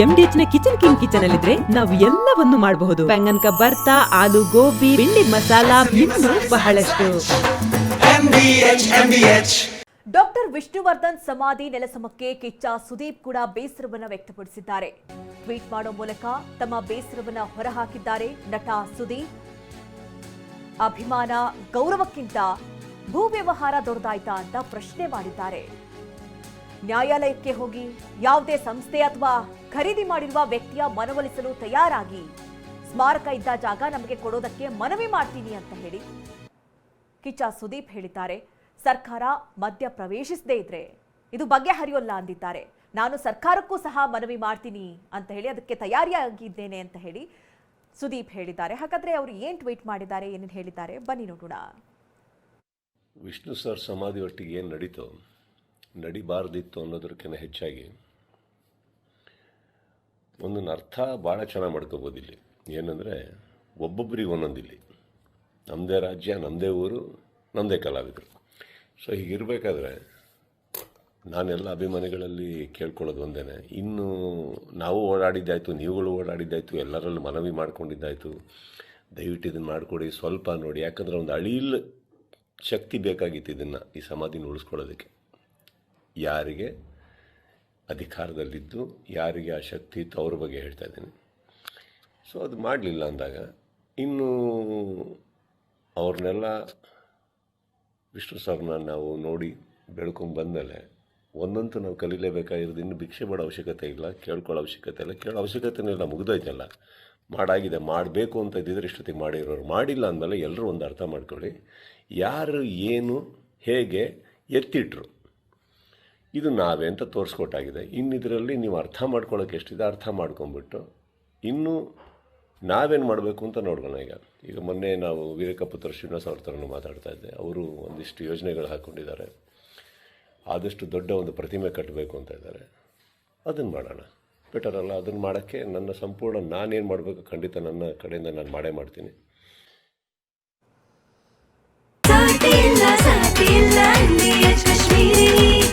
ಎಂಡಿಎಚ್ನ kitchen king kitchen ಅಲ್ಲಿದ್ರೆ ನಾವು ಎಲ್ಲವನ್ನು ಮಾಡಬಹುದು. ಬೆಂಗನ್ ಬರ್ತಾ ಆಲೂ ಗೋಬಿ ಬೆಂಡಿ ಮಸಾಲಾ ಇನ್ನು ಬಹಳಷ್ಟು. ಡಾಕ್ಟರ್ ವಿಷ್ಣುವರ್ಧನ್ ಸಮಾಧಿ ನೆಲಸಮಕ್ಕೆ ಕಿಚ್ಚ ಸುದೀಪ್ ಕೂಡ ಬೇಸರವನ್ನ ವ್ಯಕ್ತಪಡಿಸಿದ್ದಾರೆ. ಟ್ವೀಟ್ ಮಾಡೋ ಮೂಲಕ ತಮ್ಮ ಬೇಸರವನ್ನ ಹೊರಹಾಕಿದ್ದಾರೆ ನಟ ಸುದೀಪ್. ಅಭಿಮಾನ ಗೌರವಕ್ಕಿಂತ ಭೂ ವ್ಯವಹಾರ ದೊಡ್ಡದಾಯ್ತಾ ಅಂತ ಪ್ರಶ್ನೆ ಮಾಡಿದ್ದಾರೆ. ನ್ಯಾಯಾಲಯಕ್ಕೆ ಹೋಗಿ ಯಾವುದೇ ಸಂಸ್ಥೆ ಅಥವಾ ಖರೀದಿ ಮಾಡಿರುವ ವ್ಯಕ್ತಿಯ ಮನವೊಲಿಸಲು ತಯಾರಾಗಿ. ಸ್ಮಾರಕ ಇದ್ದ ಜಾಗ ನಮಗೆ ಕೊಡೋದಕ್ಕೆ ಮನವಿ ಮಾಡ್ತೀನಿ ಅಂತ ಹೇಳಿ. ಕಿಚ್ಚ ಸುದೀಪ್ ಹೇಳಿದ್ದಾರೆ, ಸರ್ಕಾರ ಮಧ್ಯ ಪ್ರವೇಶಿಸದೇ ಇದ್ರೆ ಇದು ಬಗೆಹರಿಯೋಲ್ಲ ಅಂದಿದ್ದಾರೆ. ನಾನು ಸರ್ಕಾರಕ್ಕೂ ಸಹ ಮನವಿ ಮಾಡ್ತೀನಿ ಅಂತ ಹೇಳಿ ಅದಕ್ಕೆ ತಯಾರಿಯಾಗಿದ್ದೇನೆ ಅಂತ ಹೇಳಿ ಸುದೀಪ್ ಹೇಳಿದ್ದಾರೆ. ಹಾಗಾದ್ರೆ ಅವರು ಏನು ಟ್ವೀಟ್ ಮಾಡಿದ್ದಾರೆ, ಏನೇನು ಹೇಳಿದ್ದಾರೆ, ಬನ್ನಿ ನೋಡೋಣ. ವಿಷ್ಣು ಸರ್ ಸಮಾಧಿ ಒಟ್ಟಿಗೆ ಏನು ನಡೀತೋ ನಡಿಬಾರ್ದಿತ್ತು ಅನ್ನೋದಕ್ಕಿಂತ ಹೆಚ್ಚಾಗಿ ಒಂದೊಂದು ಅರ್ಥ ಭಾಳ ಚೆನ್ನಾಗಿ ಮಾಡ್ಕೋಬೋದು ಇಲ್ಲಿ. ಏನಂದರೆ ಒಬ್ಬೊಬ್ಬರಿಗೆ ಒಂದೊಂದಿಲ್ಲಿ ನಮ್ಮದೇ ರಾಜ್ಯ ನಮ್ಮದೇ ಊರು ನಮ್ಮದೇ ಕಲಾವಿದರು. ಸೊ ಹೀಗಿರಬೇಕಾದ್ರೆ ನಾನೆಲ್ಲ ಅಭಿಮಾನಿಗಳಲ್ಲಿ ಕೇಳ್ಕೊಳ್ಳೋದು ಒಂದೇ ಇನ್ನು ನಾವು ಓಡಾಡಿದ್ದಾಯಿತು, ನೀವುಗಳು ಓಡಾಡಿದ್ದಾಯಿತು, ಎಲ್ಲರಲ್ಲೂ ಮನವಿ ಮಾಡ್ಕೊಂಡಿದ್ದಾಯಿತು. ದಯವಿಟ್ಟು ಇದನ್ನು ಮಾಡಿಕೊಡಿ, ಸ್ವಲ್ಪ ನೋಡಿ. ಯಾಕಂದರೆ ಒಂದು ಅಳಿಲ್ ಶಕ್ತಿ ಬೇಕಾಗಿತ್ತು ಇದನ್ನು, ಈ ಸಮಾಧಿನ ಉಳಿಸ್ಕೊಳ್ಳೋದಕ್ಕೆ. ಯಾರಿಗೆ ಅಧಿಕಾರದಲ್ಲಿದ್ದು, ಯಾರಿಗೆ ಆ ಶಕ್ತಿ ಇತ್ತು ಅವ್ರ ಬಗ್ಗೆ ಹೇಳ್ತಾ ಇದ್ದೀನಿ. ಸೊ ಅದು ಮಾಡಲಿಲ್ಲ ಅಂದಾಗ, ಇನ್ನು ಅವ್ರನ್ನೆಲ್ಲ ವಿಷ್ಣು ಸರ್ನ ನಾವು ನೋಡಿ ಬೆಳ್ಕೊಂಡು ಬಂದಮೇಲೆ ಒಂದಂತೂ ನಾವು ಕಲೀಲೇಬೇಕಾಗಿರೋದು ಇನ್ನು ಭಿಕ್ಷೆ ಮಾಡೋ ಅವಶ್ಯಕತೆ ಇಲ್ಲ, ಕೇಳ್ಕೊಳ್ಳೋ ಅವಶ್ಯಕತೆ ಇಲ್ಲ. ಕೇಳೋ ಅವಶ್ಯಕತೆನೇ ಇಲ್ಲ ಮುಗಿದೋಯ್ತಲ್ಲ ಮಾಡಾಗಿದೆ, ಮಾಡಬೇಕು ಅಂತ ಇದ್ದಿದ್ರೆ ಇಷ್ಟೊತ್ತಿಗೆ ಮಾಡಿರೋರು. ಮಾಡಿಲ್ಲ ಅಂದಮೇಲೆ ಎಲ್ಲರೂ ಒಂದು ಅರ್ಥ ಮಾಡ್ಕೊಳ್ಳಿ, ಯಾರು ಏನು, ಹೇಗೆ ಎತ್ತಿಟ್ರು. ಇದು ನಾವೇ ಅಂತ ತೋರಿಸ್ಕೊಟ್ಟಾಗಿದೆ. ಇನ್ನಿದರಲ್ಲಿ ನೀವು ಅರ್ಥ ಮಾಡ್ಕೊಳ್ಳೋಕೆ ಎಷ್ಟಿದೆ ಅರ್ಥ ಮಾಡ್ಕೊಂಬಿಟ್ಟು ಇನ್ನೂ ನಾವೇನು ಮಾಡಬೇಕು ಅಂತ ನೋಡೋಣ ಈಗ. ಈಗ ಮೊನ್ನೆ ನಾವು ವೀರಕಪುತ್ರ ಶ್ರೀನಿವಾಸ ಅವ್ರ ಥರನೂ ಮಾತಾಡ್ತಾ ಇದ್ದೆ. ಅವರು ಒಂದಿಷ್ಟು ಯೋಜನೆಗಳು ಹಾಕ್ಕೊಂಡಿದ್ದಾರೆ ಆದಷ್ಟು ದೊಡ್ಡ ಒಂದು ಪ್ರತಿಮೆ ಕಟ್ಟಬೇಕು ಅಂತ ಇದ್ದಾರೆ. ಅದನ್ನು ಮಾಡೋಣ. ಬೆಟರ್ ಅಲ್ಲ ಅದನ್ನು ಮಾಡೋಕ್ಕೆ ನನ್ನ ಸಂಪೂರ್ಣ ನಾನೇನು ಮಾಡಬೇಕು ಖಂಡಿತ ನನ್ನ ಕಡೆಯಿಂದ ನಾನು ಮಾಡೇ ಮಾಡ್ತೀನಿ.